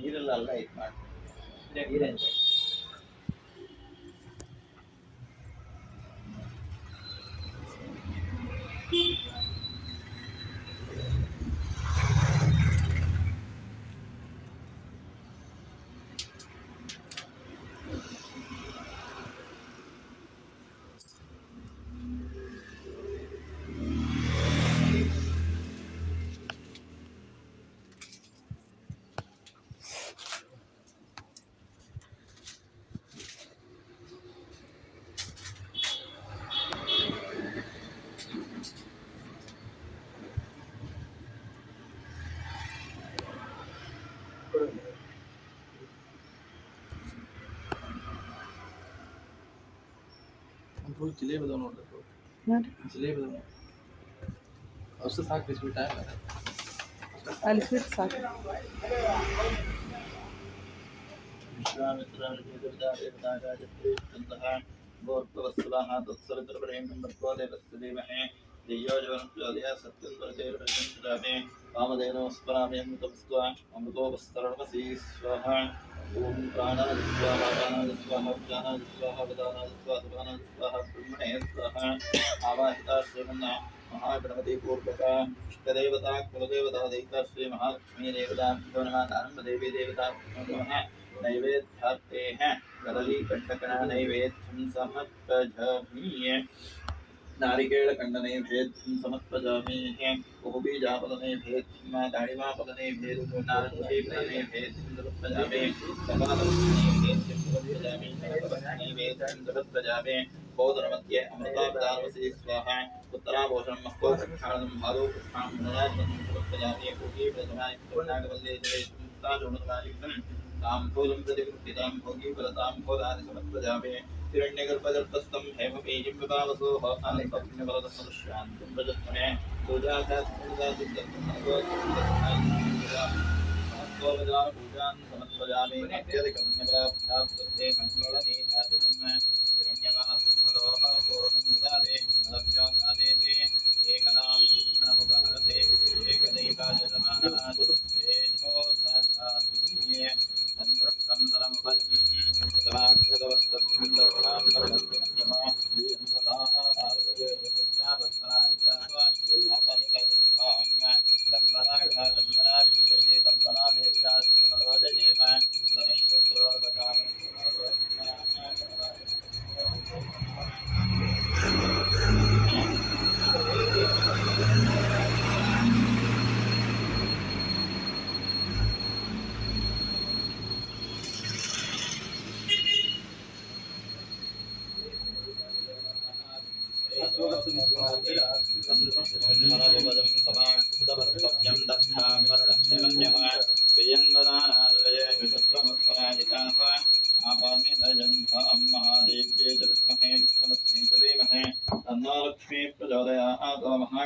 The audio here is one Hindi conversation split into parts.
ನೀರಲ್ಲ ಇದು ಮಾಡ್ತೀವಿ ನೀರೇನು ಫುಲ್ ಜಿಲೇಬಿ ಅದಾವ ನೋಡ್ರಿ ನೋಡ್ರಿ ಜಿಲೇಬಿ ಅದಾವ ಅಷ್ಟು ಸಾಕು ಬಿಸ್ಬಿಟ್ಟ ಅಲ್ಲಿ ಸ್ವೀಟ್ ಸಾಕು गोर्भवत्सलाः तत्सवितुर्वरेण्यं भर्गो देवस्य धीमहि धियो यो नः प्रचोदयात् सत्यं प्रचोदयात् वामदेवो स्मरामि अमृतमस्त्वा अमृतोपस्तरणमसि स्वाहा ॐ प्राणाय स्वाहा प्राणाय स्वाहा प्राणाय स्वाहा वदानाय स्वाहा सुभानाय स्वाहा ब्रह्मणे स्वाहा आवाहिता श्रीमन्ना महागणपति पूर्वका इष्टदेवता कुलदेवता देवता श्री महालक्ष्मी देवता नमः दानम्बदेवी देवता नमः नैवेद्यार्थे हैं गदली कंटकना नैवेद्यं समर्पयामि नारिकेल कंड नैवेद्यं समर्पयामि बहुबीजापद नैवेद्यं दाडिमापद नैवेद्यं नारंगी नैवेद्यं समर्पयामि कपालं नैवेद्यं समर्पयामि नैवेद्यं समर्पयामि बौद्धमध्ये अमृतावतारमसि स्वाहा उत्तराभूषणं मस्कोक्षाणं भादोक्षाणं नयाजनं समर्पयामि पूजीप्रसमाय नागवल्ले जलेशं ताजोणसमायुक्तम् ताम्बूलं प्रतिकृतितां भोगीफलतां भोगानि समर्पयामि हिरण्यगर्भगर्भस्थं हेमबीजं विभावसोः आनन्दपुण्यफलदमनुष्यान्तं भजत्मे पूजान् समर्पयामि अत्यधिकमन्यप्राप्तास्ते मङ्गलनीहाजनम्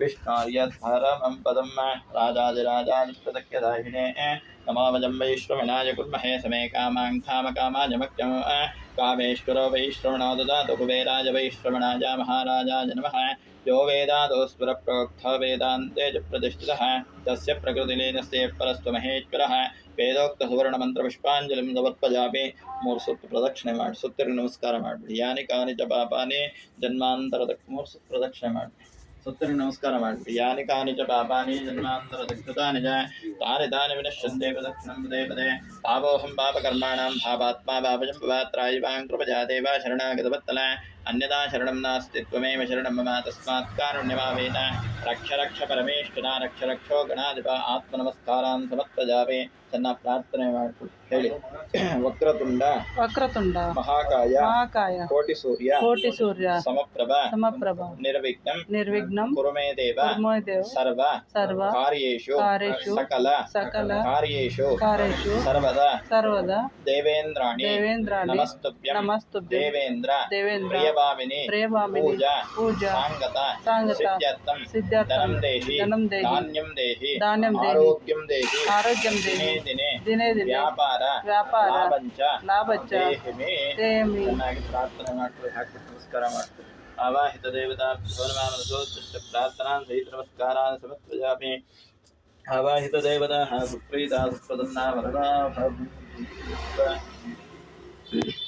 विष्णार्यधरमं पदं राजादिराजादिप्रदक्यदाहिने नमामजं वैश्रवणाय कुर्महे समे कामां कामकामाय मक्यं कामेश्वरो वैश्रवणो ददातु कुबेराय वैश्रवणाय महाराजाय नमः यो वेदादोस्वरप्रोक्त वेदान्ते च प्रतिष्ठितः तस्य प्रकृतिलीनस्य परस्त्वमहेश्वरः ವೇದೋಕ್ತ ಸುವರ್ಣ ಮಂತ್ರ ಪುಷ್ಪಾಂಜಲಿ ಸಮರ್ಪಯಾಮಿ ಮೂರು ಸುತ್ತು ಪ್ರದಕ್ಷಿಣೆ ಮಾಡಿ ಸುತ್ತರಿಗೆ ನಮಸ್ಕಾರ ಮಾಡಿಬಿಡಿ ಯಾನಿ ಕಾನಿ ಚ ಪಾಪಾನಿ ಜನ್ಮಾಂತರದ ಮೂರು ಸುತ್ತು ಪ್ರದಕ್ಷಿಣೆ ಮಾಡಿ सत्र नमस्कारमाणप्रियानि कानि च पापानि जन्मान्तरदुःखतानि च। तानि तानि विनश्यन्ते प्रदक्षिणं पदे पदे। पापोऽहं पापकर्माणां भावात्मा पापजं पवात्रायिवां कृपजाते वा शरणागतवत्तला। ದೇವ ಶರಣಾಗತವತ್ತಲ ಅನ್ಯದಾ ಶರಣಂ ನಾಸ್ತಿ ತ್ವಮೇವ ಶರಣಂ ಮಮ ತಸ್ಮಾತ್ ಕಾರುಣ್ಯಮಾವೇನ ರಕ್ಷ ರಕ್ಷ ಪರಮೇಶ್ವರ ರಕ್ಷ ರಕ್ಷೋ ಗಣಾಧಿಪ ಆತ್ಮನಮಸ್ಕಾರಾನ್ ಸಮತ್ವಜಾವೆ ಚೆನ್ನ ಪ್ರಾರ್ಥನೆ ಮಾಡಿಕೊಳ್ಳಿ ಹೇಳಿ ವಕ್ರತುಂಡ ವಕ್ರತುಂಡ ಮಹಾಕಾಯ ಮಹಾಕಾಯ ಕೋಟಿ ಸೂರ್ಯ ಕೋಟಿ ಸೂರ್ಯ ಸಮಪ್ರಭ ಸಮಪ್ರಭ ನಿರ್ವಿಘ್ನಂ ನಿರ್ವಿಘ್ನಂ ಕುರುಮೇ ದೇವ ಕುರ್ಮೋದೇವ ಸರ್ವ ಸರ್ವ ಕಾರ್ಯೇಷು ಕಾರ್ಯೇಷು ಸಕಲ ಸಕಲ ಕಾರ್ಯೇಷು ಕಾರ್ಯೇಷು ಸರ್ವದಾ ಸರ್ವದ ದೇವೇಂದ್ರಾಣಿ ದೇವೇಂದ್ರಾಣಿ ನಮಸ್ತುಭ್ಯಂ ನಮಸ್ತುಭ್ಯಂ ದೇವೇಂದ್ರ ದೇವೇಂದ್ರ ಪ್ರಿಯಭಾಮಿನಿ ಪ್ರಿಯಭಾಮಿನಿ ಪೂಜಾ ಪೂಜಾ ಸಾಂಗತ ಸಾಂಗತ ಸಿದ್ಧ್ಯರ್ಥಂ ಸಿದ್ಧಾರ್ಥಂ ಧನಂ ದೇಹಿ ಧನಂ ದೇಹಿ ಧಾನ್ಯಂ ದೇಹಿ ಧಾನ್ಯಂ ದೇಹಿ ಆರೋಗ್ಯಂ ದೇಹಿ ಆರೋಗ್ಯಂ ದಿನೇ ದೇಹಿ ದಿನೇ ದಿನೇ ದಿನೇ ವ್ಯಾಪಾರ ವ್ಯಾಪಾರ ಲಾಭಂಚ ಲಾಭಚ್ಚ ದೇಹಿ ಮೇ ದೇಹಿ ಚೆನ್ನಾಗಿ ಪ್ರಾರ್ಥನೆ ಮಾಡ್ಕೊಳ್ಳಿ ಹಾಕಿ ನಮಸ್ಕಾರ ಮಾಡ್ಕೊಳ್ಳಿ ಆವಾಹಿತ ದೇವತಾ ಭವನಮಾನಸೋತ್ಕೃಷ್ಟ ಪ್ರಾರ್ಥನಾ ಸಹಿತ ನಮಸ್ಕಾರಾನ್ ಸಮತ್ವಜಾಮಿ ಆವಾಹಿತ ದೇವತಾ ಸುಪ್ರೀತಾ ಸುಪ್ರದನ್ನಾ ವರದಾ समस्तादुरितोपशमनम्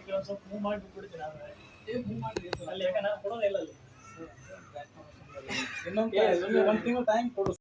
ಈಗ ಒಂದ್ ಸ್ವಲ್ಪ ಮೂವ್ ಮಾಡಿಬಿಟ್ಬಿಡ್ತೀನಿ ಆಮೇಲೆ ಅಲ್ಲಿ ಯಾಕಂದ್ರೆ ಕೊಡೋದೇ ಇಲ್ಲ ಅಲ್ಲಿ ಇನ್ನೊಂದು ಒಂದು ತಿಂಗಳು ಟೈಮ್ ಕೊಡು.